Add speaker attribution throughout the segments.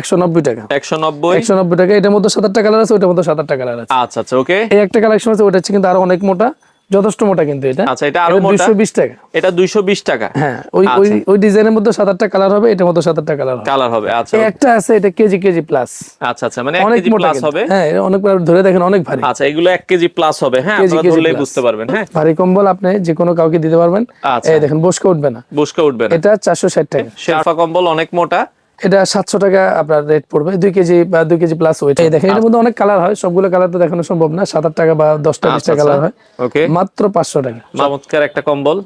Speaker 1: একশো নব্বই টাকা।
Speaker 2: একশো নব্বই?
Speaker 1: একশো নব্বই টাকা এটার মধ্যে কালার আছে ওটার মধ্যে কালার আছে।
Speaker 2: আচ্ছা আচ্ছা ওকে
Speaker 1: এই একটা কালেকশন আছে ওটা হচ্ছে কিন্তু আরও অনেক মোটা যথেষ্ট মোটা কিন্তু এটা।
Speaker 2: আচ্ছা এটা আরও মোটা?
Speaker 1: দুইশো বিশ টাকা।
Speaker 2: এটা
Speaker 1: হ্যাঁ ওই ওই ওই ডিজাইনের মধ্যে সাত আটটা কালার হবে এটার মধ্যে সাত আটটা কালার হবে।
Speaker 2: কালার হবে আচ্ছা।
Speaker 1: একটা আছে এটা কেজি কেজি প্লাস
Speaker 2: আচ্ছা আচ্ছা মানে কেজি প্লাস হবে?
Speaker 1: হ্যাঁ অনেক ধরে দেখেন অনেক ভারী।
Speaker 2: আচ্ছা এগুলো কেজি প্লাস হবে হ্যাঁ আপনারা ধরলেই বুঝতে পারবেন হ্যাঁ।
Speaker 1: ভারী কম্বল আপনি যে কোনো কাউকে দিতে পারবেন।
Speaker 2: আচ্ছা।
Speaker 1: এই দেখেন বসকে উঠবে না।
Speaker 2: বুসকে উঠবে না।
Speaker 1: এটা চারশো ষাট টাকা।
Speaker 2: শেরফা কম্বল অনেক মোটা
Speaker 1: এটা সাতশো টাকা আপনার রেট পড়বে। দুই কেজি বা দুই কেজি প্লাস ওয়েট দেখেন এর মধ্যে অনেক কালার হয় সবগুলো কালার তো দেখানো সম্ভব না। সাত আট টাকা বা দশটা
Speaker 2: আচ্ছা,
Speaker 1: বিশটা কালার হয়। মাত্র পাঁচশো টাকা।
Speaker 2: চমৎকার একটা কম্বল।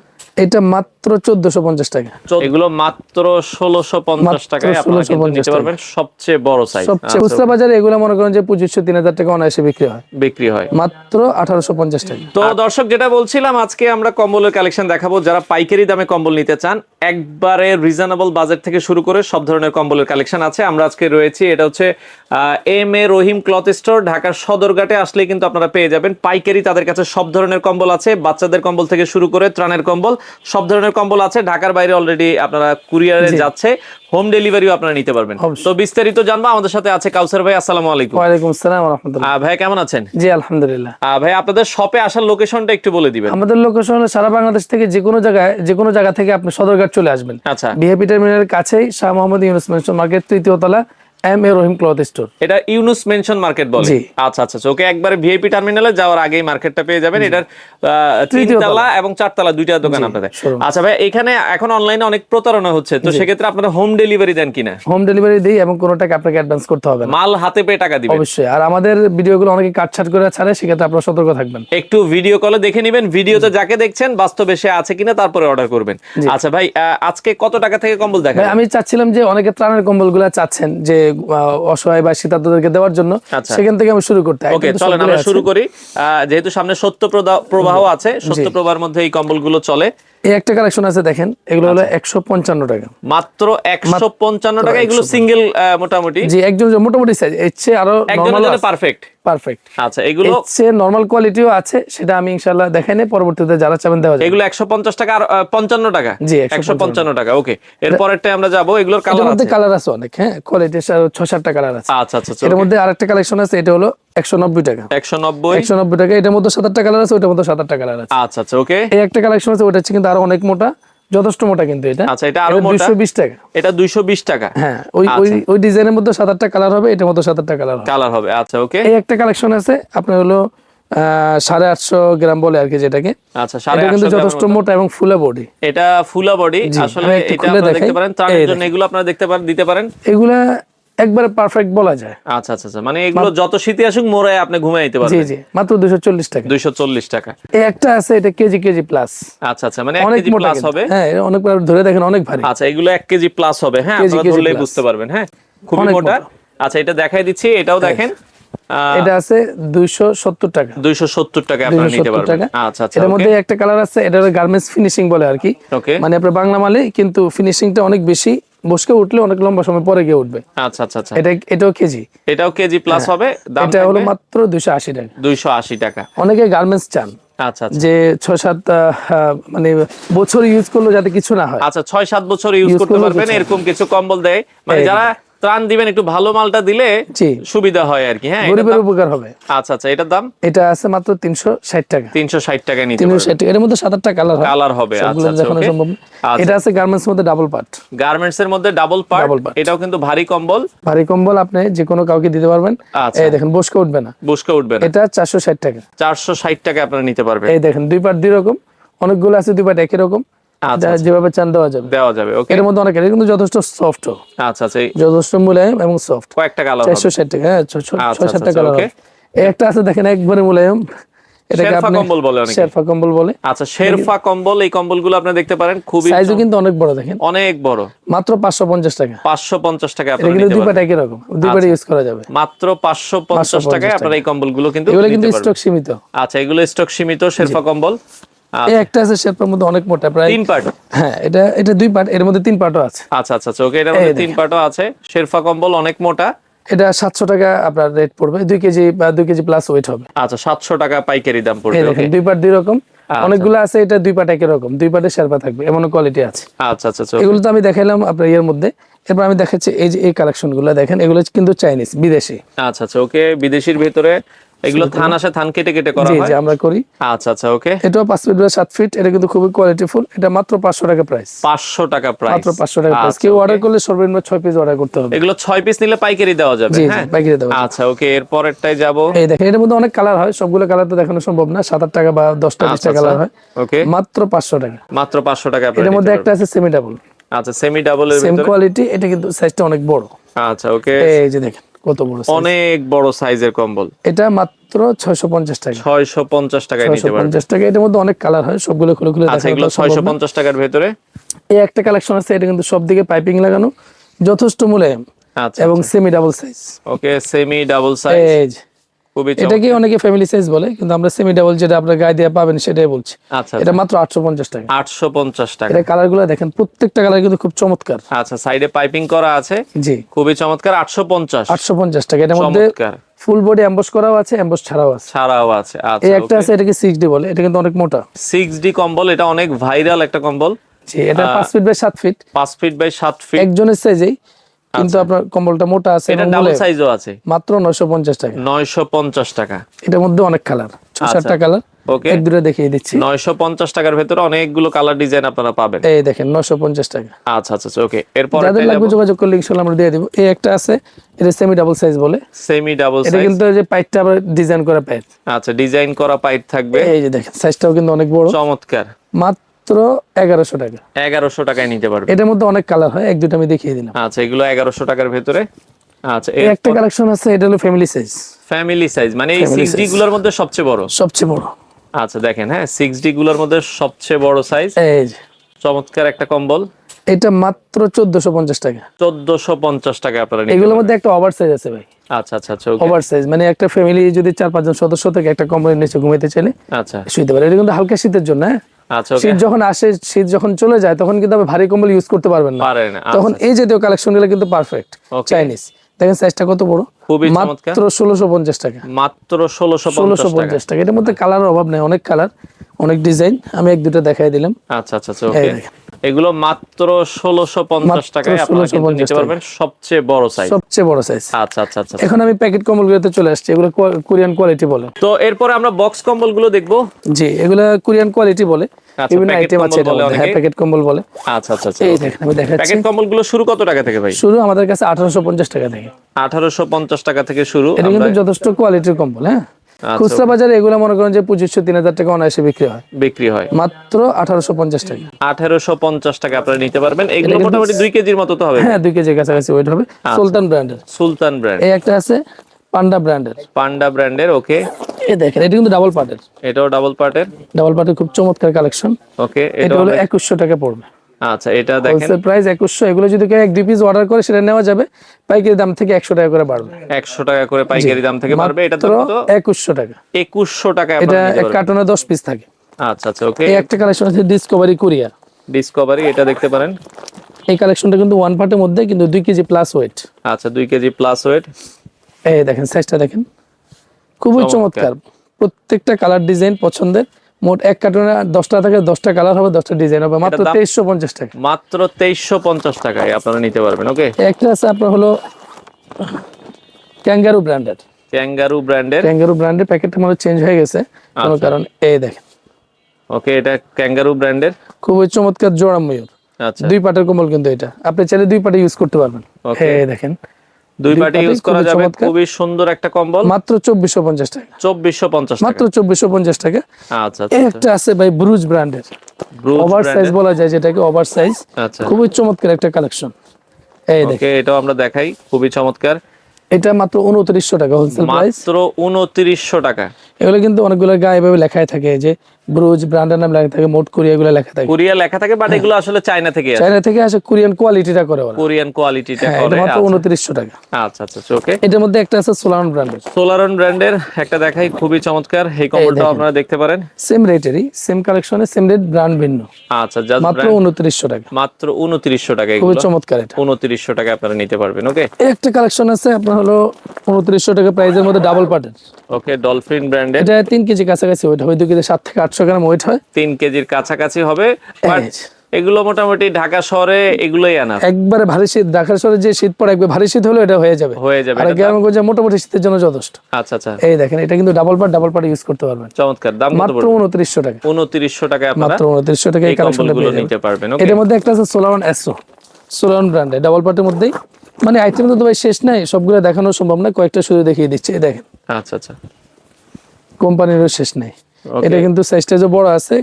Speaker 1: এটা মাত্র চোদ্দশো পঞ্চাশ টাকা।
Speaker 2: এগুলো মাত্র ষোলোশো পঞ্চাশ
Speaker 1: মাত্র
Speaker 2: টাকায় আপনারা কিন্তু নিতে পারবেন সবচেয়ে বড় সাইজ
Speaker 1: সবচেয়ে খুচরা বাজারে এগুলো মনে করেন যে পঁচিশশো তিন হাজার টাকা অনায়াসে বিক্রি হয়।
Speaker 2: বিক্রি হয়।
Speaker 1: মাত্র আঠারোশো পঞ্চাশ টাকা।
Speaker 2: তো দর্শক যেটা বলছিলাম আজকে আমরা কম্বলের কালেকশন দেখাবো। যারা পাইকারি দামে কম্বল নিতে চান একবারে রিজনেবল বাজেট থেকে শুরু করে সব ধরনের কম্বলের কালেকশন আছে। আমরা আজকে রয়েছি এটা হচ্ছে M A Rahim cloth store ঢাকার সদরঘাটে আসলে কিন্তু আপনারা পেয়ে যাবেন। পাইকারি তাদের কাছে সব ধরনের কম্বল আছে। বাচ্চাদের কম্বল থেকে শুরু করে ত্রাণের কম্বল সব ধরনের কম্বল আছে। ঢাকার বাইরে অলরেডি আপনারা কুরিয়ারে যাচ্ছে। হোম ডেলিভারিও আপনারা নিতে পারবেন। তো বিস্তারিত জানব। আমাদের সাথে আছে কাউসার ভাই আসসালামু আলাইকুম।
Speaker 1: ওয়ালাইকুম আসসালাম রহমতুল্লাহ।
Speaker 2: আহ, ভাই কেমন আছেন?
Speaker 1: জি আলহামদুলিল্লাহ।
Speaker 2: ভাই আপনাদের শপে আসার লোকেশনটা একটু বলে দিবেন।
Speaker 1: আমাদের লোকেশন হলো সারা বাংলাদেশ থেকে যে কোনো জায়গায় যে কোনো জায়গা থেকে আপনি সদরঘাট চলে আসবেন।
Speaker 2: আচ্ছা।
Speaker 1: বিহেপি টার্মিনালের কাছেই শাহ মোহাম্মদ ইউনুস মেনশন মার্কেট তৃতীয় তলা M A Rahim cloth store
Speaker 2: এটা ইউনুস মেনশন মার্কেট বলে। আচ্ছা আচ্ছা ওকে একবারে ভিআইপি টার্মিনালে যাওয়ার আগেই মার্কেটটা পেয়ে যাবেন। এটার তিনতলা এবং চারতলা দুইটা দোকান আপনাদের। আচ্ছা ভাই এখানে এখন অনলাইনে অনেক প্রতারণা হচ্ছে। তো সেক্ষেত্রে আপনারা হোম ডেলিভারি দেন কিনা?
Speaker 1: হোম ডেলিভারি দিই এবং কোনো টাকা আপনাকে অ্যাডভান্স করতে হবে
Speaker 2: মাল হাতে পেয়ে টাকা দিবেন।
Speaker 1: অবশ্যই। আর আমাদের ভিডিওগুলো অনেকে কাটছাট করে ছাড়ে সেক্ষেত্রে আপনারা সতর্ক থাকবেন।
Speaker 2: একটু ভিডিও কলে দেখে নিবেন। ভিডিওতে যাকে দেখছেন বাস্তবে সে আছে কিনা তারপরে অর্ডার করবেন। আচ্ছা ভাই আজকে কত টাকা থেকে কম্বল দেখা
Speaker 1: আমি চাচ্ছিলাম যে অনেকে ত্রাণের কম্বলগুলা চাচ্ছেন যে অসহায় বা শীতার্থদেরকে দেওয়ার জন্য
Speaker 2: আচ্ছা।
Speaker 1: সেখান থেকে আমি শুরু করতে
Speaker 2: ওকে চলেন আমরা শুরু করি। যেহেতু সামনে সত্য প্রবাহ আছে সত্য প্রবাহের মধ্যে এই কম্বলগুলো চলে।
Speaker 1: এই একটা কালেকশন আছে দেখেন। এগুলো হলো
Speaker 2: আচ্ছা।
Speaker 1: একশো পঞ্চান্ন টাকা।
Speaker 2: মাত্র একশো পঞ্চান্ন টাকা এগুলো সিঙ্গেল মোটামুটি।
Speaker 1: জি একজন মোটামুটি সাইজ এর চেয়ে আরও
Speaker 2: একজনের জন্য পারফেক্ট
Speaker 1: পারফেক্ট
Speaker 2: আচ্ছা এগুলো
Speaker 1: এর নর্মাল কোয়ালিটিও আছে সেটা আমি দেখাই নেই পরবর্তীতে যারা চাবেন দেওয়া যাবে।
Speaker 2: এগুলো একশো পঞ্চাশ টাকা আর পঞ্চান্ন টাকা?
Speaker 1: জি,
Speaker 2: একশো পঞ্চান্ন টাকা ওকে আমরা যাব এগুলোর কালার
Speaker 1: মধ্যে কালার আছে অনেক হ্যাঁ কোয়ালিটি ছ সাতটা কালার আছে।
Speaker 2: আচ্ছা আচ্ছা আচ্ছা
Speaker 1: এটার মধ্যে আরেকটা কালেকশন আছে এটা হলো একশো নব্বই টাকা।
Speaker 2: একশো নব্বই?
Speaker 1: একশো নব্বই টাকা এটার মধ্যে সাত আটটা কালার আছে ওটার মধ্যে সাত আটটা কালার আছে।
Speaker 2: আচ্ছা আচ্ছা ওকে
Speaker 1: এই একটা কালেকশন আছে ওটা হচ্ছে কিন্তু আরও অনেক মোটা। যথেষ্ট মোটা কিন্তু এটা।
Speaker 2: আচ্ছা এটা আরও মোটা?
Speaker 1: দুইশো বিশ টাকা।
Speaker 2: এটা দুইশো বিশ টাকা?
Speaker 1: হ্যাঁ ওই ওই
Speaker 2: আচ্ছা।
Speaker 1: ওই ডিজাইনের মধ্যে সাত আটটা কালার হবে এটার মধ্যে সাত আটটা কালার হবে।
Speaker 2: কালার হবে আচ্ছা ওকে
Speaker 1: এই একটা কালেকশন আছে আপনার হলো আহ, সাড়ে আটশো গ্রাম বলে আর কি যেটাকে।
Speaker 2: আচ্ছা সাড়ে
Speaker 1: কিন্তু যথেষ্ট মোটা এবং ফুলা বডি
Speaker 2: এটা ফুলা বডি আসলে এটা আপনারা দেখতে পারেন।
Speaker 1: তার
Speaker 2: জন্য এগুলো আপনারা দেখতে পারেন দিতে পারেন।
Speaker 1: এগুলা একবারে পারফেক্ট বলা যায়।
Speaker 2: আচ্ছা আচ্ছা আচ্ছা। মানে এগুলো যত শীতে আসুক মোড়ে আপনি ঘুমাই দিতে
Speaker 1: জি
Speaker 2: পারবেন।
Speaker 1: জি মাত্র দুশো চল্লিশ টাকা।
Speaker 2: দুইশো চল্লিশ টাকা।
Speaker 1: এই একটা আছে এটা কেজি কেজি প্লাস
Speaker 2: আচ্ছা আচ্ছা। মানে এক
Speaker 1: অনেক
Speaker 2: কেজি প্লাস হবে?
Speaker 1: হ্যাঁ অনেক ধরে দেখেন অনেক ভারী।
Speaker 2: আচ্ছা এগুলো এক কেজি প্লাস হবে। হ্যাঁ আপনারা ধরলেই বুঝতে পারবেন। হ্যাঁ খুবই মোটা। আচ্ছা এটা দেখাই দিচ্ছি। এটাও দেখেন।
Speaker 1: এটা আছে দুইশো সত্তর টাকা।
Speaker 2: দুইশো সত্তর টাকা আপনারা নিতে পারবেন। আচ্ছা আচ্ছা
Speaker 1: এটার মধ্যে একটা কালার আছে এটা গার্মেন্টস ফিনিশিং বলে আর কি।
Speaker 2: ওকে।
Speaker 1: মানে আপনার বাংলা মালে কিন্তু ফিনিশিংটা অনেক বেশি। বসকে উঠলে অনেক লম্বা সময় পরে গিয়ে উঠবে।
Speaker 2: আচ্ছা আচ্ছা আচ্ছা।
Speaker 1: এটা এটাও কেজি।
Speaker 2: এটাও কেজি প্লাস হবে দাম
Speaker 1: এটা হলো মাত্র দুইশো আশি টাকা।
Speaker 2: দুইশো আশি টাকা।
Speaker 1: অনেকে গার্মেন্টস চান
Speaker 2: আচ্ছা আচ্ছা।
Speaker 1: যে ছয় সাত মানে বছর ইউজ করলে যাতে কিছু না হয়।
Speaker 2: আচ্ছা ছয় সাত বছর ইউজ করতে পারবেন এরকম কিছু কম্বল দেয়। মানে যারা ত্রাণ দিবেন একটু ভালো মালটা দিলে সুবিধা হয় আর কি। হ্যাঁ
Speaker 1: গরিবের উপকার হবে।
Speaker 2: আচ্ছা আচ্ছা এটার দাম?
Speaker 1: এটা আছে মাত্র তিনশো ষাট টাকা।
Speaker 2: তিনশো ষাট টাকা নিতে
Speaker 1: তিনশো
Speaker 2: পারবেন।
Speaker 1: ষাট টাকা। এর মধ্যে সাত আটটা কালার হয়।
Speaker 2: কালার হবে আচ্ছা আচ্ছা
Speaker 1: সম্ভব।
Speaker 2: আচ্ছা।
Speaker 1: এটা আছে গার্মেন্টস মধ্যে ডাবল পার্ট
Speaker 2: গার্মেন্টস এর মধ্যে ডাবল পার্ট এটাও কিন্তু ভারী কম্বল।
Speaker 1: ভারী কম্বল আপনি যে কোনো কাউকে দিতে পারবেন।
Speaker 2: আচ্ছা।
Speaker 1: এই দেখেন বসকে উঠবে না।
Speaker 2: বুসকে উঠবে না।
Speaker 1: এটা চারশো ষাট টাকা।
Speaker 2: চারশো ষাট টাকা আপনারা নিতে পারবেন।
Speaker 1: এই দেখেন দুই পার্ট দুই রকম। অনেকগুলো আছে দুই পার্ট একই রকম। যেভাবে চান দেওয়া যাবে।
Speaker 2: দেওয়া যাবে ওকে
Speaker 1: এর মধ্যে অনেক কিন্তু যথেষ্ট সফট
Speaker 2: আচ্ছা আচ্ছা
Speaker 1: যথেষ্ট মুলায়ম এবং সফট
Speaker 2: কয়েকটা কালার
Speaker 1: চারশো ষাট টাকা হ্যাঁ ছ- ছ-
Speaker 2: আচ্ছা,
Speaker 1: ছয় সাতটা
Speaker 2: আচ্ছা,
Speaker 1: কালার
Speaker 2: okay।
Speaker 1: একটা আছে দেখেন একবারে মুলায়ম।
Speaker 2: শেরফা কম্বল বলে অনেকে।
Speaker 1: শেরফা কম্বল বলে।
Speaker 2: আচ্ছা শেরফা কম্বল এই কম্বলগুলো আপনারা দেখতে পারেন খুবই
Speaker 1: সাইজও কিন্তু অনেক বড় দেখেন।
Speaker 2: অনেক বড়।
Speaker 1: মাত্র পাঁচশো পঞ্চাশ টাকা।
Speaker 2: পাঁচশো পঞ্চাশ টাকা
Speaker 1: এটা
Speaker 2: আপনারা
Speaker 1: কিন্তু
Speaker 2: নিতে
Speaker 1: দুই একই রকম। ইউজ করা যাবে।
Speaker 2: মাত্র পাঁচশো পঞ্চাশ
Speaker 1: 550
Speaker 2: টাকায় আপনারা এই কম্বলগুলো কিন্তু
Speaker 1: এগুলো কিন্তু স্টক সীমিত।
Speaker 2: আচ্ছা এগুলো স্টক সীমিত শেরফা কম্বল। আচ্ছা,
Speaker 1: একটা আছে শেরপার মধ্যে অনেক মোটা প্রায়
Speaker 2: তিন পার্ট?
Speaker 1: হ্যাঁ এটা এটা দুই পার্ট এর মধ্যে তিন পার্টও আছে।
Speaker 2: আচ্ছা আচ্ছা আচ্ছা ওকে এটার মধ্যে তিন পার্টও আছে। শেরফা কম্বল অনেক মোটা।
Speaker 1: এটা সাতশো টাকা আপনার রেট পড়বে দুই কেজি বা দুই কেজি প্লাস ওয়েট হবে।
Speaker 2: আচ্ছা সাতশো টাকা পাইকারি দাম পড়বে
Speaker 1: দুই পার্ট দুই রকম। অনেকগুলো আছে এটা দুই পার্ট একই রকম দুই পার্টে শেরপা থাকবে এমন কোয়ালিটি আছে।
Speaker 2: আচ্ছা আচ্ছা আচ্ছা
Speaker 1: এগুলো তো আমি দেখাইলাম আপনার ইয়ের মধ্যে। এরপর আমি দেখাচ্ছি এই যে এই কালেকশনগুলো দেখেন এগুলো কিন্তু চাইনিজ বিদেশি।
Speaker 2: আচ্ছা আচ্ছা ওকে বিদেশির ভিতরে এগুলো থান আসে থান কেটে কেটে করা হয়
Speaker 1: জি আমরা করি।
Speaker 2: আচ্ছা আচ্ছা ওকে।
Speaker 1: এটাও পাঁচ ফিট বা সাত ফিট এটা কিন্তু খুবই কোয়ালিটিফুল এটা মাত্র পাঁচশো টাকা প্রাইস
Speaker 2: পাঁচশো টাকা প্রাইস
Speaker 1: মাত্র পাঁচশো টাকা প্রাইস কেউ অর্ডার করলে সর্বনিম্ন ছয় পিস অর্ডার করতে হবে।
Speaker 2: এগুলো ছয় পিস নিলে পাইকারি দেওয়া যাবে হ্যাঁ?
Speaker 1: পাইকারি দেওয়া যাবে।
Speaker 2: আচ্ছা ওকে এর পরেরটাই যাব।
Speaker 1: এই দেখেন এটার মধ্যে অনেক কালার হয় সবগুলো কালার তো দেখানো সম্ভব না। সাত আট টাকা বা দশটা
Speaker 2: আচ্ছা,
Speaker 1: বিশটা কালার হয়।
Speaker 2: ওকে।
Speaker 1: মাত্র পাঁচশো টাকা।
Speaker 2: মাত্র পাঁচশো টাকা আপনারা
Speaker 1: এটার মধ্যে একটা আছে সেমি ডাবল
Speaker 2: আচ্ছা সেমি ডাবল এর ভিতরে?
Speaker 1: সেম কোয়ালিটি এটা কিন্তু সাইজটা অনেক বড়।
Speaker 2: আচ্ছা ওকে।
Speaker 1: এই যে দেখেন। কত বড়
Speaker 2: অনেক বড় সাইজের কম্বল।
Speaker 1: এটা মাত্র ছয়শো পঞ্চাশ টাকা।
Speaker 2: ছয়শো পঞ্চাশ টাকায়
Speaker 1: ছয়শো
Speaker 2: নিতে পারবেন
Speaker 1: 650 টাকা এটার মধ্যে অনেক কালার হয় সবগুলো খুলে খুলে
Speaker 2: আচ্ছা এগুলো ছয়শো
Speaker 1: না।
Speaker 2: পঞ্চাশ টাকার ভেতরে?
Speaker 1: এই একটা কালেকশন আছে এটা কিন্তু সবদিকে পাইপিং লাগানো যথেষ্ট মূল্যে
Speaker 2: আচ্ছা
Speaker 1: এবং semi double size
Speaker 2: okay semi double size খুবই চমৎকার।
Speaker 1: এটাকে অনেকে ফ্যামিলি সাইজ বলে? কিন্তু আমরা সেমি ডাবল যেটা আপনার গায়ে দিয়ে পাবেন সেটাই বলছি।
Speaker 2: আচ্ছা
Speaker 1: এটা মাত্র আটশো পঞ্চাশ টাকা।
Speaker 2: আটশো পঞ্চাশ টাকা।
Speaker 1: এটা কালারগুলো দেখেন প্রত্যেকটা কালার কিন্তু খুব চমৎকার।
Speaker 2: আচ্ছা সাইডে পাইপিং করা আছে।
Speaker 1: জি।
Speaker 2: খুবই চমৎকার আটশো পঞ্চাশ।
Speaker 1: আটশো পঞ্চাশ টাকা। এটার মধ্যে ফুল বডি অ্যাম্বস করাও আছে অ্যাম্বস ছাড়াও আছে।
Speaker 2: ছাড়াও আছে
Speaker 1: এই
Speaker 2: আচ্ছা
Speaker 1: একটা আছে এটাকে সিক্স ডি বলে? এটা কিন্তু অনেক মোটা।
Speaker 2: সিক্স ডি কম্বল এটা অনেক ভাইরাল একটা কম্বল।
Speaker 1: জি এটা পাঁচ ফিট বাই সাত ফিট
Speaker 2: পাঁচ ফিট বাই সাত ফিট
Speaker 1: একজনের সাইজেই কিন্তু আপনার কম্বলটা মোটা আছে
Speaker 2: এটা ডাবল সাইজও আছে।
Speaker 1: মাত্র নয়শো পঞ্চাশ টাকা।
Speaker 2: নয়শো পঞ্চাশ টাকা।
Speaker 1: এটার মধ্যে অনেক কালার ছ সাতটা কালার
Speaker 2: ওকে।
Speaker 1: এক দুটো দেখিয়ে দিচ্ছি।
Speaker 2: নয়শো পঞ্চাশ টাকার ভেতরে অনেকগুলো কালার ডিজাইন আপনারা পাবেন।
Speaker 1: এই দেখেন নয়শো পঞ্চাশ টাকা।
Speaker 2: আচ্ছা আচ্ছা ওকে। এরপর
Speaker 1: যাদের লাগবে যোগাযোগ করলে ইনশাল্লাহ আমরা দিয়ে দিব। এই একটা আছে এটা সেমি ডাবল সাইজ বলে।
Speaker 2: সেমি ডাবল সাইজ এটা
Speaker 1: কিন্তু ওই যে পাইপটা আবার ডিজাইন করা পাইপ
Speaker 2: আচ্ছা ডিজাইন করা পাইপ থাকবে।
Speaker 1: এই যে দেখেন সাইজটাও কিন্তু অনেক বড়।
Speaker 2: চমৎকার।
Speaker 1: মাত্র এগারোশো টাকা।
Speaker 2: এগারোশো টাকায় নিতে পারবে।
Speaker 1: এটার মধ্যে অনেক কালার হয় এক দুটো আমি দেখিয়ে দিলাম।
Speaker 2: আচ্ছা এগুলো এগারোশো টাকার ভেতরে। আচ্ছা
Speaker 1: একটা কালেকশন আছে এটা হলো ফ্যামিলি সাইজ
Speaker 2: ফ্যামিলি সাইজ মানে এই সিক্স ডি গুলোর মধ্যে সবচেয়ে বড়?
Speaker 1: সবচেয়ে বড়।
Speaker 2: আচ্ছা দেখেন হ্যাঁ সিক্স ডি গুলোর মধ্যে সবচেয়ে বড় সাইজ
Speaker 1: এই
Speaker 2: চমৎকার একটা কম্বল।
Speaker 1: এটা মাত্র চোদ্দশো পঞ্চাশ টাকা।
Speaker 2: চোদ্দশো পঞ্চাশ টাকা আপনারা
Speaker 1: এগুলোর মধ্যে একটা ওভার সাইজ আছে ভাই।
Speaker 2: আচ্ছা আচ্ছা আচ্ছা
Speaker 1: ওভার সাইজ মানে একটা ফ্যামিলি যদি চার পাঁচজন সদস্য থেকে একটা কম্বলের নিচে ঘুমাইতে চাইলে
Speaker 2: আচ্ছা।
Speaker 1: শুইতে পারে। এটা কিন্তু হালকা শীতের জন্য হ্যাঁ? শীত যখন আসে শীত যখন চলে যায় তখন কিন্তু আপনি ভারী কম্বল ইউজ করতে পারবেন না।
Speaker 2: আচ্ছা,
Speaker 1: তখন এই জাতীয় কালেকশনগুলো কিন্তু পারফেক্ট. চাইনিজ দেখেন সাইজটা কত বড়?
Speaker 2: খুবই
Speaker 1: মাত্র ষোলোশো পঞ্চাশ টাকা।
Speaker 2: মাত্র ষোলোশো
Speaker 1: ষোলোশো
Speaker 2: পঞ্চাশ টাকা।
Speaker 1: এটার মধ্যে কালার অভাব নেই অনেক কালার অনেক ডিজাইন আমি এক দুটো দেখাই দিলাম।
Speaker 2: আচ্ছা আচ্ছা আচ্ছা ওকে। এগুলো মাত্র ষোলোশো পঞ্চাশ টাকায় আপনারা কিন্তু নিতে পারবেন সবচেয়ে বড় সাইজ
Speaker 1: সবচেয়ে বড় সাইজ
Speaker 2: আচ্ছা আচ্ছা আচ্ছা
Speaker 1: এখন আমি প্যাকেট কম্বলগুলোতে চলে আসছি এগুলো কোরিয়ান কোয়ালিটি বলে।
Speaker 2: তো এরপরে আমরা বক্স কম্বলগুলো দেখব।
Speaker 1: জি এগুলো কোরিয়ান কোয়ালিটি বলে।
Speaker 2: আচ্ছা,
Speaker 1: বিভিন্ন আইটেম আছে মধ্যে। হ্যাঁ প্যাকেট কম্বল বলে।
Speaker 2: আচ্ছা আচ্ছা আচ্ছা
Speaker 1: এই দেখেন আমি দেখাচ্ছি।
Speaker 2: প্যাকেট কম্বলগুলো শুরু কত টাকা থেকে ভাই?
Speaker 1: শুরু আমাদের কাছে আঠারোশো পঞ্চাশ টাকা থেকে।
Speaker 2: আঠারোশো পঞ্চাশ টাকা থেকে শুরু।
Speaker 1: এটা কিন্তু যথেষ্ট কোয়ালিটির কম্বল হ্যাঁ।
Speaker 2: আচ্ছা,
Speaker 1: খুচরা বাজারে এগুলো মনে করেন যে পঁচিশশো তিন হাজার টাকা অনায়াসে বিক্রি হয়।
Speaker 2: বিক্রি হয়।
Speaker 1: মাত্র আঠারোশো পঞ্চাশ টাকা।
Speaker 2: আঠারোশো পঞ্চাশ টাকা আপনারা নিতে পারবেন। এগুলো মোটামুটি দুই কেজির মতো তো হবে।
Speaker 1: হ্যাঁ দুই কেজির কাছাকাছি ওয়েট হবে।
Speaker 2: আচ্ছা।
Speaker 1: সুলতান ব্র্যান্ডের।
Speaker 2: সুলতান ব্র্যান্ড।
Speaker 1: এই একটা আছে পান্ডা ব্র্যান্ডের।
Speaker 2: পান্ডা ব্র্যান্ডের ওকে।
Speaker 1: এই দেখেন এটা কিন্তু ডাবল পার্টের
Speaker 2: এটাও ডাবল পার্টের
Speaker 1: ডাবল পার্টের খুব চমৎকার কালেকশন
Speaker 2: ওকে
Speaker 1: এটা
Speaker 2: এটা
Speaker 1: হলো একুশশো টাকা পড়বে।
Speaker 2: আচ্ছা এটা দেখেন।
Speaker 1: হোলসেল প্রাইস একুশশো এগুলো যদি কেউ এক দুই পিস অর্ডার করে সেটা নেওয়া যাবে। পাইকারি দাম থেকে একশো টাকা করে বাড়বে।
Speaker 2: একশো টাকা করে পাইকারি দাম থেকে পারবে এটা তো
Speaker 1: মাত্র একুশশো টাকা।
Speaker 2: একুশশো টাকা
Speaker 1: এটা এক কার্টনে দশ পিস থাকে।
Speaker 2: আচ্ছা আচ্ছা ওকে।
Speaker 1: এই একটা কালেকশন আছে ডিসকভারি কোরিয়া
Speaker 2: ডিসকভারি এটা দেখতে পারেন।
Speaker 1: এই কালেকশনটা কিন্তু ওয়ান পার্টের মধ্যে কিন্তু দুই কেজি প্লাস ওয়েট
Speaker 2: আচ্ছা দুই কেজি প্লাস ওয়েট
Speaker 1: এই দেখেন সাইজটা দেখেন। খুবই চমৎকার। প্রত্যেকটা কালার ডিজাইন পছন্দের। মোট এক কার্টনে দশটা থাকে দশটা কালার হবে দশটা ডিজাইন হবে। মাত্র তেইশশো পঞ্চাশ টাকা।
Speaker 2: মাত্র তেইশশো পঞ্চাশ টাকায় আপনারা নিতে পারবেন ওকে?
Speaker 1: একটা আছে আপনার হলো ক্যাঙ্গারু ব্র্যান্ডের
Speaker 2: ক্যাঙ্গারু ব্র্যান্ডের?
Speaker 1: ক্যাঙ্গারু ব্র্যান্ডের প্যাকেটটা মানে চেঞ্জ হয়ে গেছে কোনো
Speaker 2: আচ্ছা।
Speaker 1: কারণ এই দেখেন।
Speaker 2: ওকে এটা ক্যাঙ্গারু ব্র্যান্ডের?
Speaker 1: খুবই চমৎকার জোড়া ময়ূর
Speaker 2: আচ্ছা।
Speaker 1: দুই পাটের কম্বল কিন্তু এটা। আপনি চাইলে দুই পাটে ইউজ করতে পারবেন. এই দেখেন।
Speaker 2: দুই
Speaker 1: পাটি
Speaker 2: ইউজ করা যাবে খুবই সুন্দর একটা কম্বল।
Speaker 1: মাত্র চব্বিশশো পঞ্চাশ টাকা।
Speaker 2: চব্বিশশো পঞ্চাশ টাকা।
Speaker 1: মাত্র চব্বিশশো পঞ্চাশ টাকা।
Speaker 2: আচ্ছা আচ্ছা
Speaker 1: একটা আছে ভাই ব্রুজ ব্র্যান্ডের
Speaker 2: ব্রুজ
Speaker 1: ওভার সাইজ বলা যায় যেটাকে ওভার সাইজ
Speaker 2: আচ্ছা।
Speaker 1: খুবই চমৎকার একটা কালেকশন এই দেখ
Speaker 2: এটাও আমরা দেখাই খুবই চমৎকার।
Speaker 1: এটা মাত্র উনত্রিশশো টাকা হোলসেল প্রাইস
Speaker 2: মাত্র উনত্রিশশো টাকা।
Speaker 1: এগুলো কিন্তু অনেকগুলো গায়ে এভাবে লেখাই থাকে যে ব্রুজ ব্র্যান্ডের নাম লেখা থাকে মোট লেখা থাকে।
Speaker 2: কোরিয়া লেখা থাকে বাট হ্যাঁ। এগুলো আসলে চায়না থেকে
Speaker 1: চায়না থেকে আসে কোরিয়ান কোয়ালিটিটা করে
Speaker 2: কোরিয়ান কোয়ালিটিটা
Speaker 1: হ্যাঁ,
Speaker 2: করে এটা
Speaker 1: মাত্র আচ্ছা। 2900 টাকা।
Speaker 2: আচ্ছা আচ্ছা, আচ্ছা ওকে
Speaker 1: এটার মধ্যে একটা আছে সোলারন ব্র্যান্ডের
Speaker 2: সোলারন ব্র্যান্ডের একটা দেখাই খুবই চমৎকার। এই
Speaker 1: কম্বলটা
Speaker 2: আপনারা দেখতে পারেন।
Speaker 1: সেম রেটেরই সেম কালেকশনে সেম রেট ব্র্যান্ড ভিন্ন।
Speaker 2: আচ্ছা জাস্ট
Speaker 1: মাত্র 2900 টাকা।
Speaker 2: মাত্র 2900 টাকা
Speaker 1: খুবই চমৎকার এটা।
Speaker 2: 2900 টাকা আপনারা নিতে পারবেন ওকে
Speaker 1: একটা কালেকশন আছে আপনার হলো 2900 টাকা প্রাইজের মধ্যে ডাবল পার্টের
Speaker 2: ওকে ডলফিন ব্র্যান্ডের
Speaker 1: এটা 3 কেজি কাছাকাছি ওইটা হয়তো কি 7 থেকে 8 একশো গ্রাম ওয়েট হয়।
Speaker 2: তিন কেজির কাছাকাছি হবে এগুলো মোটামুটি ঢাকা শহরে এগুলোই আনা।
Speaker 1: একবারে ভারী শীত ঢাকা শহরে যে শীত পড়ে একবার ভারী শীত হলো এটা হয়ে যাবে।
Speaker 2: হয়ে যাবে
Speaker 1: আর গ্রামগঞ্জে মোটামুটি শীতের জন্য যথেষ্ট।
Speaker 2: আচ্ছা আচ্ছা।
Speaker 1: এই দেখেন এটা কিন্তু double part double part use করতে পারবেন।
Speaker 2: চমৎকার দাম
Speaker 1: মাত্র 2900 টাকা।
Speaker 2: 2900 টাকা আপনারা
Speaker 1: মাত্র
Speaker 2: 2900
Speaker 1: টাকায় কালেকশনগুলো
Speaker 2: নিতে পারবেন ওকে
Speaker 1: এর মধ্যে একটা আছে সোলারন এসও সোলারন ব্র্যান্ডে ডাবল পার্টের মধ্যেই। মানে আইটেম তো ভাই শেষ নাই সবগুলো দেখানো সম্ভব না কয়েকটা শুধু দেখিয়ে দিচ্ছে দেখেন।
Speaker 2: আচ্ছা আচ্ছা।
Speaker 1: কোম্পানিরও শেষ নাই। এটা কিন্তু সাইজটা যে বড় আছে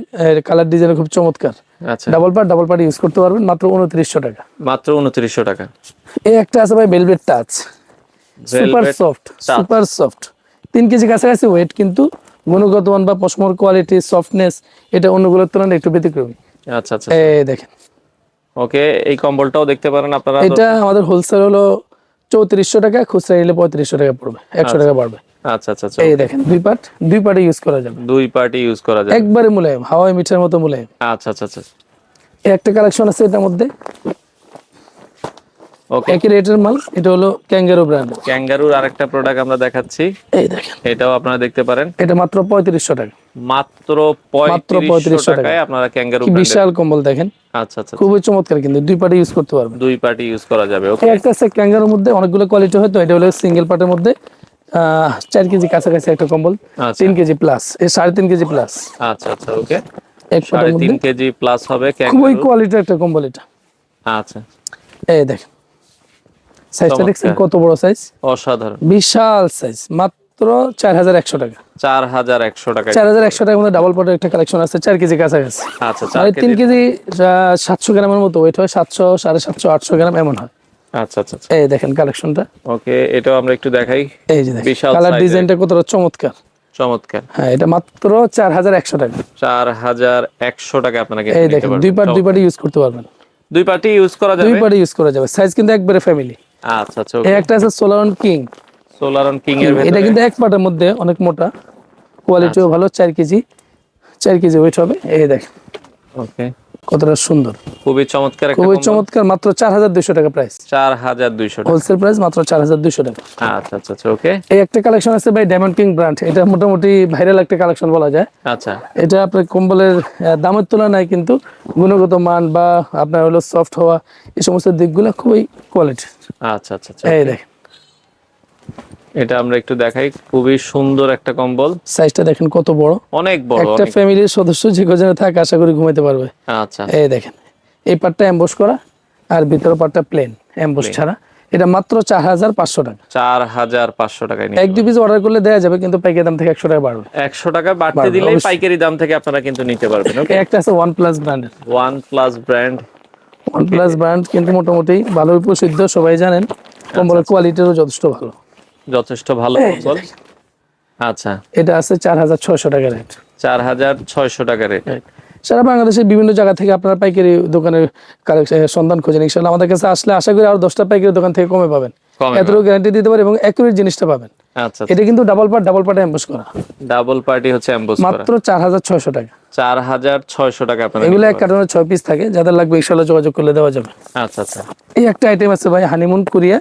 Speaker 1: কালার ডিজাইন খুব চমৎকার।
Speaker 2: আচ্ছা।
Speaker 1: Double part double part use করতে পারবেন মাত্র উনত্রিশশো টাকা।
Speaker 2: মাত্র উনত্রিশশো টাকা।
Speaker 1: এই একটা আছে ভাই velvet touch super soft super soft তিন কেজি কাছাকাছি ওয়েট কিন্তু গুণগত মান বা পশমর কোয়ালিটি সফটনেস এটা অন্যগুলোর তুলনায় একটু ব্যতিক্রমী।
Speaker 2: আচ্ছা আচ্ছা
Speaker 1: এই দেখেন।
Speaker 2: ওকে এই কম্বলটাও দেখতে পারেন আপনারা।
Speaker 1: এটা আমাদের হোলসেল হলো চৌত্রিশশো টাকা খুচরা নিলে পঁয়ত্রিশশো টাকা পড়বে একশো টাকা বাড়বে।
Speaker 2: আচ্ছা আচ্ছা আচ্ছা
Speaker 1: এই দেখেন দুই পার্ট দুই পার্টে ইউজ করা যাবে।
Speaker 2: দুই পার্টি ইউজ করা যায়
Speaker 1: একবারে মুলায়ম হাওয়াই মিঠার মতো মুলায়ম।
Speaker 2: আচ্ছা আচ্ছা আচ্ছা।
Speaker 1: এই একটা কালেকশন আছে এটার মধ্যে।
Speaker 2: ওকে
Speaker 1: একই রেটের মাল এটা হলো ক্যাঙ্গারো ব্র্যান্ড
Speaker 2: ক্যাঙ্গারুর আরেকটা প্রোডাক্ট আমরা দেখাচ্ছি।
Speaker 1: এই দেখেন।
Speaker 2: এটাও আপনারা দেখতে পারেন।
Speaker 1: এটা মাত্র পঁয়ত্রিশশো টাকা।
Speaker 2: মাত্র
Speaker 1: মাত্র
Speaker 2: পঁয়ত্রিশশো
Speaker 1: 3500
Speaker 2: টাকায় আপনারা ক্যাঙ্গারু
Speaker 1: বিশাল কম্বল দেখেন।
Speaker 2: আচ্ছা আচ্ছা
Speaker 1: খুবই চমৎকার কিন্তু দুই পার্টে ইউজ করতে পারবেন।
Speaker 2: দুই পার্টি ইউজ করা যাবে ওকে
Speaker 1: একটা আছে ক্যাঙ্গারোর মধ্যে অনেকগুলো কোয়ালিটি হয়তো এটা হলো সিঙ্গেল পার্টের মধ্যে। চার কেজি কাছাকাছি একটা কম্বল
Speaker 2: আচ্ছা।
Speaker 1: তিন কেজি প্লাস এই সাড়ে তিন কেজি প্লাস
Speaker 2: আচ্ছা আচ্ছা ওকে সাড়ে তিন কেজি প্লাস হবে
Speaker 1: খুবই কোয়ালিটির একটা কম্বল এটা।
Speaker 2: আচ্ছা।
Speaker 1: এই দেখেন। সাইজটা দেখছেন? কত বড় সাইজ
Speaker 2: অসাধারণ।
Speaker 1: বিশাল সাইজ মাত্র চার হাজার একশো টাকা।
Speaker 2: চার হাজার একশো টাকা।
Speaker 1: চার হাজার একশো টাকার মধ্যে ডাবল একটা কালেকশন আছে চার কেজি কাছাকাছি।
Speaker 2: আচ্ছা
Speaker 1: মানে তিন
Speaker 2: কেজি।
Speaker 1: কেজি সাতশো গ্রামের মতো ওয়েট হয় সাতশো সাড়ে সাতশো আটশো গ্রাম এমন হয়।
Speaker 2: আচ্ছা আচ্ছা আচ্ছা।
Speaker 1: এই দেখেন কালেকশনটা
Speaker 2: ওকে এটাও আমরা একটু দেখাই।
Speaker 1: এই যে দেখেন
Speaker 2: বিশাল
Speaker 1: কালার ডিজাইনটা কতটা চমৎকার।
Speaker 2: চমৎকার।
Speaker 1: হ্যাঁ এটা মাত্র চার হাজার একশো টাকা।
Speaker 2: চার হাজার একশো টাকা আপনারা কিন্তু
Speaker 1: এই দেখেন দুই পার্ট দুই। পার্টি ইউজ করতে পারবেন।
Speaker 2: দুই পার্টি ইউজ করা যাবে।
Speaker 1: দুই পার্টি ইউজ করা যাবে। সাইজ কিন্তু একবারে ফ্যামিলি
Speaker 2: আচ্ছা আচ্ছা
Speaker 1: এই একটা আছে সোলারন কিং
Speaker 2: সোলারন কিং এর
Speaker 1: এটা কিন্তু এক পার্টের মধ্যে অনেক মোটা। কোয়ালিটিও ভালো চার কেজি। চার কেজি ওয়েট হবে। এই দেখেন।
Speaker 2: ওকে
Speaker 1: কতটা সুন্দর।
Speaker 2: খুবই চমৎকার
Speaker 1: খুবই চমৎকার মাত্র চার হাজার দুইশো টাকা প্রাইস
Speaker 2: চার হাজার দুইশো
Speaker 1: হোলসেল প্রাইস মাত্র চার হাজার দুইশো টাকা।
Speaker 2: আচ্ছা আচ্ছা আচ্ছা ওকে
Speaker 1: এই একটা কালেকশন আছে ভাই ডায়মন্ড কিং ব্র্যান্ড এটা মোটামুটি ভাইরাল একটা কালেকশন বলা যায়।
Speaker 2: আচ্ছা।
Speaker 1: এটা আপনার কম্বলের দামের তুলনায় কিন্তু গুণগত মান বা আপনার হলো সফট হওয়া এই সমস্ত দিকগুলো খুবই কোয়ালিটি
Speaker 2: আচ্ছা আচ্ছা আচ্ছা
Speaker 1: এই দেখেন।
Speaker 2: এটা আমরা একটু দেখাই। খুবই সুন্দর একটা কম্বল।
Speaker 1: সাইজটা দেখেন কত বড়।
Speaker 2: অনেক বড়
Speaker 1: একটা ফ্যামিলির সদস্য যে কোজনে থাকে আশা করি ঘুমাইতে পারবে।
Speaker 2: আচ্ছা।
Speaker 1: এই দেখেন এই পার্টটা এম্বস করা আর ভিতরের পার্টটা প্লেন এম্বস ছাড়া। এটা মাত্র চার হাজার পাঁচশো টাকা।
Speaker 2: চার হাজার পাঁচশো টাকায়
Speaker 1: এক দু পিস অর্ডার করলে দেওয়া যাবে কিন্তু পাইকারি দাম থেকে একশো টাকা বাড়বে।
Speaker 2: একশো টাকা বাড়তে দিলে পাইকারি দাম থেকে আপনারা কিন্তু নিতে পারবেন ওকে
Speaker 1: একটা আছে ওয়ান প্লাস ব্র্যান্ডের
Speaker 2: one plus brand
Speaker 1: one plus brand কিন্তু মোটামুটি ভালোই প্রসিদ্ধ সবাই জানেন। কম্বলের কোয়ালিটিরও যথেষ্ট ভালো।
Speaker 2: যথেষ্ট ভালো কম্বল আচ্ছা।
Speaker 1: এটা আছে চার হাজার ছয়শো টাকা রেট।
Speaker 2: চার হাজার ছয়শো টাকা রেট।
Speaker 1: সারা বাংলাদেশের বিভিন্ন জায়গা থেকে আপনারা পাইকারি দোকানের সন্ধান খোঁজেন। ইনশাল্লাহ আমাদের কাছে আসলে আশা করি আরও দশটা পাইকারি দোকান থেকে কমে পাবেন। এতটুকু গ্যারান্টি দিতে পারে এবং অ্যাকুরেট জিনিসটা পাবেন।
Speaker 2: আচ্ছা
Speaker 1: এটা কিন্তু ডাবল পার্ট ডাবল পার্টে এম্বস করা।
Speaker 2: ডাবল পার্টি হচ্ছে অ্যাম্বোস করা।
Speaker 1: মাত্র চার হাজার ছয়শো টাকা।
Speaker 2: চার হাজার ছয়শো টাকা আপনারা
Speaker 1: এগুলো এক কার্টনের ছয় পিস থাকে। যাদের লাগবে ইনশাল্লাহ যোগাযোগ করলে দেওয়া যাবে।
Speaker 2: আচ্ছা আচ্ছা।
Speaker 1: এই একটা আইটেম আছে ভাই হানিমুন কোরিয়া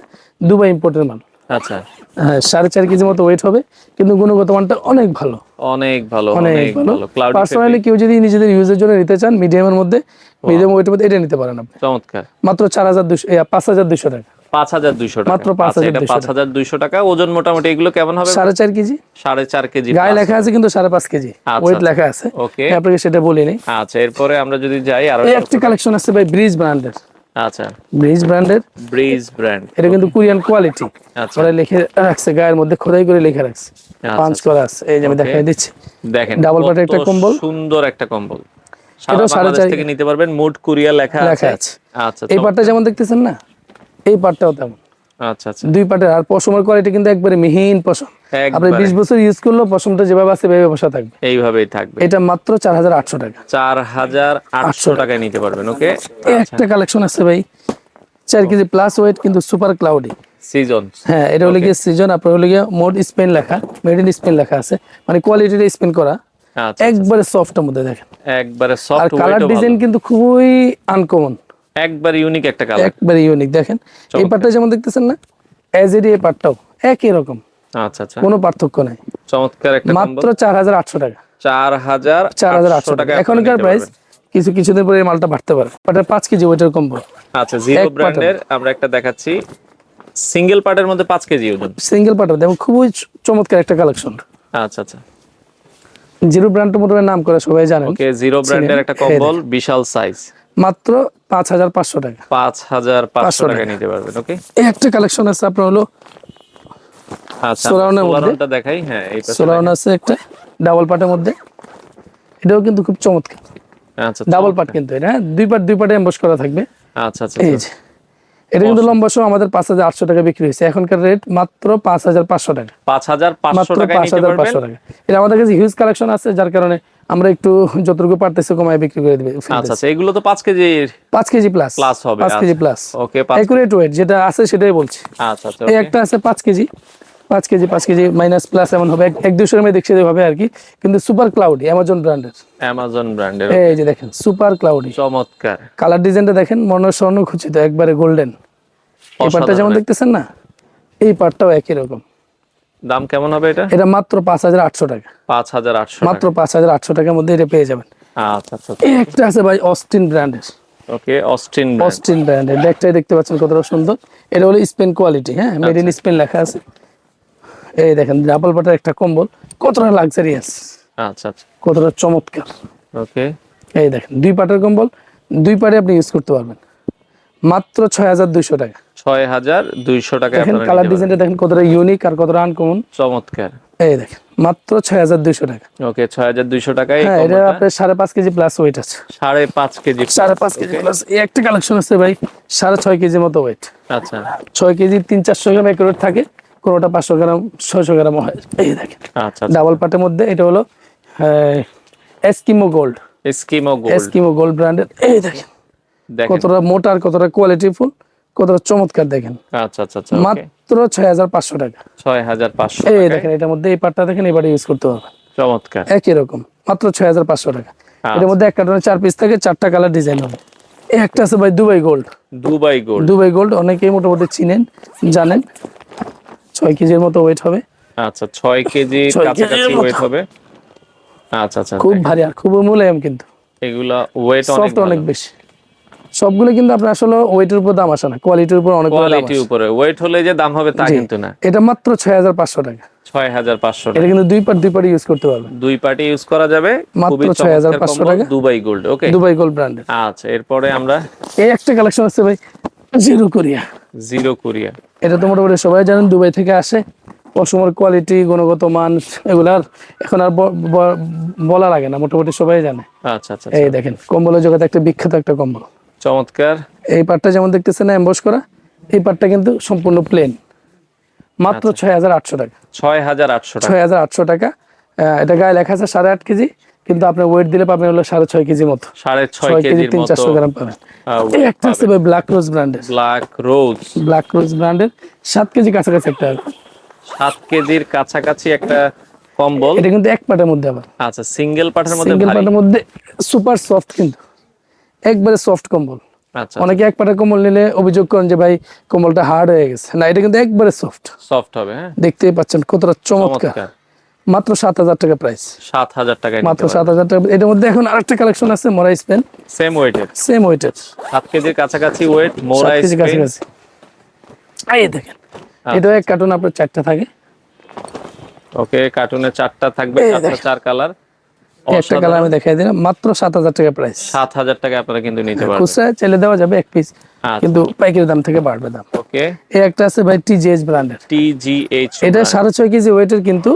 Speaker 1: দুবাই ইম্পোর্টের মাল।
Speaker 2: আচ্ছা।
Speaker 1: হ্যাঁ সাড়ে চার কেজি মতো ওয়েট হবে কিন্তু গুণগত মানটা অনেক ভালো।
Speaker 2: অনেক ভালো
Speaker 1: অনেক ভালো। পার্সোনালি কেউ যদি নিজেদের ইউজের জন্য নিতে চান মিডিয়ামের মধ্যে মিডিয়াম ওয়েটের মধ্যে এটা নিতে পারেন আপনি।
Speaker 2: চমৎকার।
Speaker 1: মাত্র চার হাজার দুশো পাঁচ হাজার দুশো টাকা।
Speaker 2: পাঁচ হাজার দুইশো টাকা।
Speaker 1: মাত্র
Speaker 2: আচ্ছা,
Speaker 1: 5,200
Speaker 2: এটা পাঁচ হাজার দুইশো টাকা। ওজন মোটামুটি এগুলো কেমন হবে?
Speaker 1: সাড়ে চার কেজি।
Speaker 2: সাড়ে চার কেজি
Speaker 1: গায়ে লেখা আছে কিন্তু সাড়ে পাঁচ কেজি।
Speaker 2: আচ্ছা,
Speaker 1: ওয়েট
Speaker 2: আচ্ছা।
Speaker 1: লেখা আছে।
Speaker 2: ওকে
Speaker 1: আপনাকে সেটা বলিনি।
Speaker 2: আচ্ছা এরপরে আমরা যদি যাই
Speaker 1: আরও একটি কালেকশন আছে ভাই ব্রিজ ব্র্যান্ডের
Speaker 2: আচ্ছা।
Speaker 1: ব্রিজ ব্র্যান্ডের
Speaker 2: ব্রিজ ব্র্যান্ড
Speaker 1: এটা কিন্তু কোরিয়ান কোয়ালিটি
Speaker 2: আচ্ছা।
Speaker 1: ওরা লিখে রাখছে গায়ের মধ্যে খোদাই করে লিখে রাখছে। পাঁচ করা আছে। এই যে আমি. দেখাই দিচ্ছি।
Speaker 2: দেখেন ডাবল
Speaker 1: part একটা কম্বল।
Speaker 2: সুন্দর একটা কম্বল।
Speaker 1: এটা সাড়ে চার-
Speaker 2: থেকে নিতে পারবেন মোট কোরিয়া লেখা আছে। আচ্ছা
Speaker 1: এই পাটটা যেমন দেখতেছেন না এই পার্টটাও তেমন।
Speaker 2: আচ্ছা আচ্ছা।
Speaker 1: দুই পার্টের আর পশমের কোয়ালিটি কিন্তু একবারে মিহিন পশম। আপনি
Speaker 2: একবারে
Speaker 1: বিশ বছর ইউজ পশমটা যেভাবে আছে সেভাবে বসা থাকবে।
Speaker 2: এইভাবেই থাকবে।
Speaker 1: এটা মাত্র চার হাজার আটশো টাকা।
Speaker 2: চার হাজার আটশো টাকায় নিতে পারবেন ওকে
Speaker 1: একটা কালেকশন আছে ভাই। কেজি প্লাস ওয়েট কিন্তু সুপার ক্লাউডি
Speaker 2: সিজন
Speaker 1: হ্যাঁ এটা হলো গিয়ে সিজন আপনার হলো গিয়ে মোড স্পেন লেখা মেড ইন স্পেন লেখা আছে। মানে কোয়ালিটিটা স্পেন করা।
Speaker 2: আচ্ছা
Speaker 1: একবারে সফটের মধ্যে দেখেন।
Speaker 2: একবারে
Speaker 1: আর
Speaker 2: সফট
Speaker 1: কালার ডিজাইন কিন্তু খুবই আনকমন
Speaker 2: একবার ইউনিক একটা কালার
Speaker 1: একবারে ইউনিক দেখেন। এই পার্টটা যেমন দেখতেছেন না এজ এডি এই পার্টটাও একই রকম।
Speaker 2: আচ্ছা আচ্ছা।
Speaker 1: কোনো পার্থক্য নাই।
Speaker 2: চমৎকার একটা
Speaker 1: মাত্র চার হাজার আটশো টাকা।
Speaker 2: চার হাজার
Speaker 1: চার হাজার আটশো টাকা।
Speaker 2: টাকা
Speaker 1: এখনকার প্রাইস কিছু কিছুদিন পরে এই মালটা বাড়তে পারে। ওটা পাঁচ কেজি ওইটার কম্বল
Speaker 2: আচ্ছা জিরো ব্র্যান্ডের আমরা একটা দেখাচ্ছি। সিঙ্গেল পার্টের মধ্যে পাঁচ কেজি ওজন।
Speaker 1: সিঙ্গেল পার্টের এবং খুবই চমৎকার একটা কালেকশন
Speaker 2: আচ্ছা আচ্ছা।
Speaker 1: জিরো ব্র্যান্ডের মোটামুটি নাম করে সবাই জানেন।
Speaker 2: ওকে জিরো ব্র্যান্ডের একটা কম্বল বিশাল সাইজ
Speaker 1: মাত্র পাঁচ হাজার পাঁচশো টাকা।
Speaker 2: পাঁচ হাজার পাঁচশো টাকা। নিতে পারবেন ওকে
Speaker 1: এই একটা কালেকশন আছে আপনার হলো
Speaker 2: আচ্ছা
Speaker 1: সোলারনের মধ্যে?
Speaker 2: দেখাই হ্যাঁ
Speaker 1: সোলারন আছে একটা ডাবল পার্টের মধ্যে। এটাও কিন্তু খুব চমৎকার।
Speaker 2: আচ্ছা
Speaker 1: ডাবল পার্ট কিন্তু এটা হ্যাঁ? দুই পার্ট দুই পার্টে এম্বস করা থাকবে।
Speaker 2: আচ্ছা আচ্ছা
Speaker 1: এই যে এটা কিন্তু লম্বা সহ আমাদের পাঁচ হাজার আটশো টাকা বিক্রি হয়েছে। এখনকার রেট মাত্র পাঁচ হাজার পাঁচশো টাকা।
Speaker 2: পাঁচ হাজার পাঁচশো
Speaker 1: টাকা। এটা আমাদের কাছে হিউজ কালেকশন আছে যার কারণে আমরা একটু যতটুকু পারতেছি কমায় বিক্রি করে দিবে
Speaker 2: আচ্ছা আচ্ছা এগুলো তো পাঁচ কেজির
Speaker 1: পাঁচ কেজি প্লাস
Speaker 2: Plus হবে,
Speaker 1: পাঁচ কেজি। প্লাস
Speaker 2: ওকে
Speaker 1: একুরেট ওয়েট যেটা আছে সেটাই বলছি।
Speaker 2: আচ্ছা আচ্ছা
Speaker 1: এই একটা আছে পাঁচ কেজি পাঁচ কেজি পাঁচ কেজি মাইনাস প্লাস এমন হবে। এক- দুশোর মধ্যে দেখছে হবে আর কি। কিন্তু সুপার ক্লাউডি অ্যামাজন ব্র্যান্ডের
Speaker 2: অ্যামাজন ব্র্যান্ডের
Speaker 1: এই যে দেখেন সুপার ক্লাউডি
Speaker 2: চমৎকার।
Speaker 1: কালার ডিজাইনটা দেখেন মনে স্বর্ণ খুচিত একবারে গোল্ডেন এই পার্টটা যেমন দেখতেছেন না এই পার্টটাও একই রকম।
Speaker 2: দাম কেমন হবে এটা?
Speaker 1: এটা মাত্র পাঁচ হাজার আটশো টাকা।
Speaker 2: পাঁচ হাজার আটশো
Speaker 1: মাত্র পাঁচ হাজার আটশো টাকার মধ্যে এটা পেয়ে যাবেন।
Speaker 2: আচ্ছা আচ্ছা
Speaker 1: একটা আছে ভাই অস্টিন ব্র্যান্ডের
Speaker 2: ওকে অস্টিন
Speaker 1: অস্টিন ব্র্যান্ডের ব্যাগটাই দেখতে পাচ্ছেন কতটা সুন্দর। এটা হলো স্পেন কোয়ালিটি হ্যাঁ? মেড ইন স্পেন লেখা আছে। এই দেখেন ডাবল বাটার একটা কম্বল। কতটা লাক্সারিয়াস
Speaker 2: আচ্ছা আচ্ছা।
Speaker 1: কতটা চমৎকার।
Speaker 2: ওকে।
Speaker 1: এই দেখেন দুই পাটের কম্বল দুই পাটে আপনি ইউজ করতে পারবেন। মাত্র ছয় হাজার দুইশো টাকা।
Speaker 2: ছয় হাজার দুইশো
Speaker 1: দেখেন কালার ডিজাইনটা দেখেন কতটা ইউনিক আর কতটা আনকমন
Speaker 2: চমৎকার।
Speaker 1: এই দেখেন মাত্র ছয় হাজার দুইশো টাকা।
Speaker 2: ওকে ছয় হাজার দুইশো টাকায়
Speaker 1: হ্যাঁ এটা আপনার সাড়ে পাঁচ কেজি প্লাস ওয়েট আছে।
Speaker 2: সাড়ে পাঁচ কেজি
Speaker 1: সাড়ে পাঁচ কেজি প্লাস এই একটা কালেকশন আছে ভাই সাড়ে ছয় কেজির মতো ওয়েট
Speaker 2: আচ্ছা।
Speaker 1: ছয় কেজি তিন চারশো গ্রাম একুরেট থাকে কোনোটা পাঁচশো গ্রাম ছয়শো গ্রাম হয়। এই দেখেন
Speaker 2: আচ্ছা
Speaker 1: ডাবল পাটের মধ্যে এটা হলো Eskimo gold
Speaker 2: Eskimo gold
Speaker 1: Eskimo gold ব্র্যান্ডের এই দেখেন
Speaker 2: দেখেন।
Speaker 1: কতটা মোটা আর কতটা কোয়ালিটি ফুল কতটা চমৎকার দেখেন।
Speaker 2: আচ্ছা আচ্ছা আচ্ছা
Speaker 1: মাত্র ছয় হাজার পাঁচশো টাকা।
Speaker 2: ছয় হাজার পাঁচশো
Speaker 1: এই দেখেন এটার মধ্যে এই পাটটা দেখেন এবারে ইউজ করতে পারবেন
Speaker 2: চমৎকার।
Speaker 1: একই রকম মাত্র ছয় হাজার পাঁচশো টাকা।
Speaker 2: আচ্ছা।
Speaker 1: এটার মধ্যে এক কার্টনে চার পিস থাকে চারটা কালার ডিজাইন হবে। একটা আছে ভাই Dubai gold
Speaker 2: Dubai gold
Speaker 1: Dubai gold অনেকেই মোটামুটি চিনেন জানেন। ছয় কেজির মতো ওয়েট হবে।
Speaker 2: আচ্ছা ছয় কেজি কাছাকাছি ওয়েট হবে। আচ্ছা আচ্ছা
Speaker 1: খুব ভারী আর খুব মোলায়েম কিন্তু।
Speaker 2: এগুলা ওয়েট অনেক
Speaker 1: বেশি। সবগুলো কিন্তু আপনার আসলে ওয়েটের উপর দাম আসে না কোয়ালিটির উপর অনেক
Speaker 2: কোয়ালিটির উপরে। ওয়েট হলে যে দাম হবে তা কিন্তু না।
Speaker 1: এটা মাত্র ছয় হাজার পাঁচশো টাকা।
Speaker 2: ছয় হাজার পাঁচশো
Speaker 1: এটা কিন্তু দুই পার দুই পার ইউজ করতে পারবেন।
Speaker 2: দুই পার্টি ইউজ করা যাবে।
Speaker 1: মাত্র
Speaker 2: খুবই
Speaker 1: 6,500
Speaker 2: চমৎকার
Speaker 1: টাকা।
Speaker 2: Dubai gold okay
Speaker 1: Dubai gold ব্র্যান্ডের
Speaker 2: আচ্ছা এরপরে আমরা
Speaker 1: এই একটা কালেকশন আছে ভাই জিরো কোরিয়া
Speaker 2: জিরো কোরিয়া
Speaker 1: এটা তো মোটামুটি সবাই জানেন দুবাই থেকে আসে। অসময়ের কোয়ালিটি গুণগত মান এগুলার এখন আর বলা লাগে না মোটামুটি সবাই জানে।
Speaker 2: আচ্ছা আচ্ছা।
Speaker 1: এই দেখেন কম্বলের জগতে একটা বিখ্যাত একটা কম্বল।
Speaker 2: চমৎকার।
Speaker 1: এই পার্টটা যেমন দেখতেছেন এম্বস করা এই পার্টটা কিন্তু সম্পূর্ণ প্লেন মাত্র ছয় হাজার আটশো টাকা।
Speaker 2: ছয় হাজার আটশো টাকা।
Speaker 1: ছয় হাজার আটশো টাকা। এটা গায়ে লেখা আছে সাড়ে আট কেজি কিন্তু আপনার ওয়েট দিলে পাবেন হলো সাড়ে ছয় কেজি মতো।
Speaker 2: সাড়ে ছয়
Speaker 1: কেজি তিন চারশো গ্রাম পাবেন। একটা আছে ব্ল্যাক রোজ ব্র্যান্ডের
Speaker 2: ব্ল্যাক রোজ
Speaker 1: ব্ল্যাক রোজ ব্র্যান্ডের সাত কেজি কাছাকাছি একটা
Speaker 2: সাত কেজির কাছাকাছি একটা কম্বল।
Speaker 1: এটা কিন্তু এক পাটের মধ্যে আবার।
Speaker 2: আচ্ছা সিঙ্গেল পাঠের মধ্যে
Speaker 1: সিঙ্গেল পাটের মধ্যে সুপার সফট কিন্তু। একবারে সফট কম্বল।
Speaker 2: আচ্ছা
Speaker 1: অনেকে এক পাটা কম্বল নিলে অভিযোগ করেন যে ভাই কম্বলটা হার্ড হয়ে গেছে। না এটা কিন্তু একবারে সফট
Speaker 2: সফট হবে হ্যাঁ।
Speaker 1: দেখতেই পাচ্ছেন কতটা চমৎকার। মাত্র সাত হাজার টাকা প্রাইস
Speaker 2: সাত হাজার টাকায়
Speaker 1: মাত্র সাত হাজার টাকা। এটার মধ্যে এখন আরেকটা কালেকশন আছে মোরা স্পেন
Speaker 2: সেম ওয়েটের
Speaker 1: সেম ওয়েটের
Speaker 2: সাত কেজির কাছাকাছি ওয়েট
Speaker 1: সাত
Speaker 2: মোরা
Speaker 1: কেজি
Speaker 2: স্পেন
Speaker 1: কাছাকাছি। এই দেখেন এটাও এক কার্টুন আপনার চারটা থাকে।
Speaker 2: ওকে কার্টুনে চারটা থাকবে চারটা চার কালার
Speaker 1: একটা কালার আমি দেখাই দিলাম মাত্র সাত হাজার টাকা প্রাইস
Speaker 2: সাত হাজার টাকা আপনারা কিন্তু নিতে পারবেন।
Speaker 1: খুচরা চাইলে দেওয়া যাবে এক পিস
Speaker 2: আচ্ছা।
Speaker 1: কিন্তু পাইকারি দাম থেকে বাড়বে দাম।
Speaker 2: ওকে।
Speaker 1: এই একটা আছে ভাই টিজিএইচ ব্র্যান্ডের
Speaker 2: টিজিএইচ
Speaker 1: এটা সাড়ে ছয় কেজি ওয়েটের কিন্তু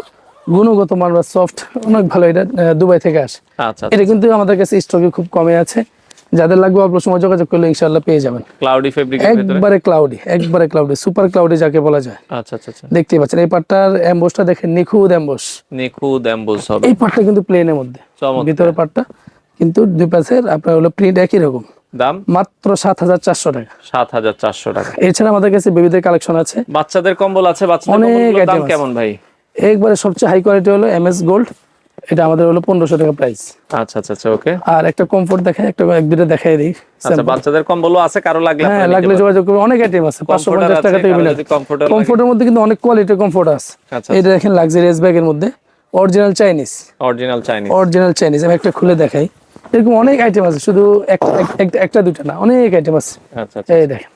Speaker 1: গুণগত মান বা সফট অনেক ভালো। এটা দুবাই থেকে আসে।
Speaker 2: আচ্ছা
Speaker 1: এটা কিন্তু আমাদের কাছে স্টকে খুব কমে আছে। যাদের লাগবে অল্প সময় যোগাযোগ করলে ইনশাল্লাহ পেয়ে যাবেন।
Speaker 2: ক্লাউডি ফেব্রিকের ভিতরে?
Speaker 1: একবারে ক্লাউডি একবারে ক্লাউডি সুপার ক্লাউডি যাকে বলা যায়।
Speaker 2: আচ্ছা আচ্ছা আচ্ছা।
Speaker 1: দেখতেই পাচ্ছেন এই পার্টটার অ্যাম্বোসটা দেখেন নিখুঁত অ্যাম্বোস
Speaker 2: নিখুঁত অ্যাম্বুস হবে।
Speaker 1: এই পার্টটা কিন্তু প্লেনের মধ্যে। ভিতরের পার্টটা কিন্তু দুই পাশের আপনার হলো প্রিন্ট একই রকম।
Speaker 2: দাম?
Speaker 1: মাত্র সাত হাজার চারশো টাকা।
Speaker 2: সাত হাজার চারশো টাকা।
Speaker 1: এছাড়া আমাদের কাছে বেবিদের কালেকশন আছে।
Speaker 2: বাচ্চাদের কম্বল আছে বাচ্চাদের কেমন ভাই?
Speaker 1: একবারে সবচেয়ে হাই কোয়ালিটি হলো এম এস গোল্ড এটা আমাদের হলো পনেরোশো টাকা প্রাইস
Speaker 2: আচ্ছা আচ্ছা আচ্ছা ওকে
Speaker 1: আর একটা কমফোর্ট দেখাই একটা এক দুটো দেখাই দিই।
Speaker 2: আচ্ছা বাচ্চাদের কম্বলও আছে কারও লাগলে
Speaker 1: হ্যাঁ লাগলে যোগাযোগ করবে অনেক আইটেম আছে পাঁচশো
Speaker 2: Comforter
Speaker 1: পঞ্চাশ
Speaker 2: আছে,
Speaker 1: টাকা থেকে মিলে। কমফোর্টের মধ্যে কিন্তু অনেক কোয়ালিটির কমফোর্ট আছে।
Speaker 2: আচ্ছা
Speaker 1: এটা দেখেন লাক্সারিয়াস ব্যাগের মধ্যে original Chinese
Speaker 2: original Chinese
Speaker 1: original Chinese আমি একটা খুলে দেখাই। এরকম অনেক আইটেম আছে শুধু একটা দুটো না অনেক আইটেম আছে।
Speaker 2: আচ্ছা আচ্ছা
Speaker 1: এই দেখেন।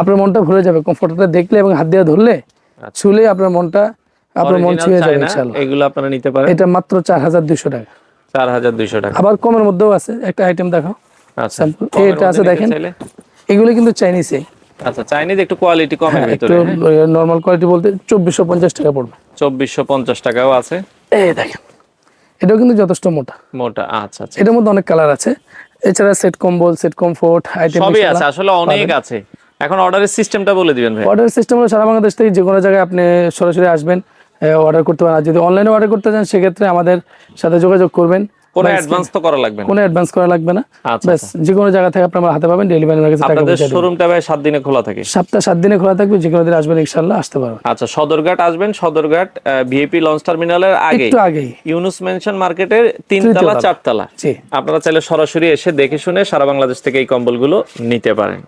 Speaker 1: আপনার মনটা ভরে যাবে কমফোর্টারটা দেখলে এবং হাত দিয়ে ধরলে ছুলে আপনার মনটা আপনার মন ছুঁয়ে যাবে ইনশাল্লাহ
Speaker 2: এগুলো আপনারা নিতে পারেন।
Speaker 1: এটা মাত্র চার হাজার দুইশো টাকা।
Speaker 2: চার হাজার দুইশো টাকা।
Speaker 1: আবার কমের মধ্যেও আছে। একটা আইটেম দেখাও
Speaker 2: আচ্ছা।
Speaker 1: এটা আছে দেখেন। এগুলো কিন্তু চাইনিজে
Speaker 2: আচ্ছা চাইনিজ একটু কোয়ালিটি কমের
Speaker 1: একটু
Speaker 2: ভিতরে
Speaker 1: নর্মাল কোয়ালিটি বলতে চব্বিশশো পঞ্চাশ টাকা পড়বে।
Speaker 2: চব্বিশশো পঞ্চাশ টাকাও আছে।
Speaker 1: এই দেখেন। এটাও কিন্তু যথেষ্ট মোটা।
Speaker 2: মোটা আচ্ছা আচ্ছা।
Speaker 1: এটার মধ্যে অনেক কালার আছে। এছাড়া সেট কম্বল সেট কমফোর্ট আইটেম
Speaker 2: সবই আছে আসলে অনেক আছে। এখন অর্ডারের সিস্টেমটা বলে দিবেন ভাই।
Speaker 1: অর্ডার সিস্টেম হলো সারা বাংলাদেশ থেকে যে কোনো জায়গায় আপনি সরাসরি আসবেন। অর্ডার করতে পারেন। আর যদি অনলাইনে অর্ডার করতে চান সেক্ষেত্রে আমাদের সাথে যোগাযোগ করবেন।
Speaker 2: কোনো অ্যাডভান্স তো করা লাগবে না।
Speaker 1: কোনো অ্যাডভান্স করা লাগবে না।
Speaker 2: আচ্ছা,
Speaker 1: ব্যাস যে কোনো জায়গা থেকে আপনার হাতে পাবেন ডেলিভারি কাছে টাকা
Speaker 2: আপনাদের শোরুমটা ভাই সাত দিনে খোলা থাকে।
Speaker 1: সপ্তাহ সাত দিনে খোলা থাকবে যে কোনো দিন আসবেন ইনশাল্লাহ আসতে পারবেন।
Speaker 2: আচ্ছা সদরঘাট আসবেন সদরঘাট ভিএপি লঞ্চ টার্মিনালের আগে।
Speaker 1: একটু আগেই।
Speaker 2: ইউনুস মেনশন মার্কেটের তিনতলা
Speaker 1: তলা।
Speaker 2: চারতলা।
Speaker 1: জি।
Speaker 2: আপনারা চাইলে সরাসরি এসে দেখে শুনে সারা বাংলাদেশ থেকে এই কম্বলগুলো নিতে পারেন।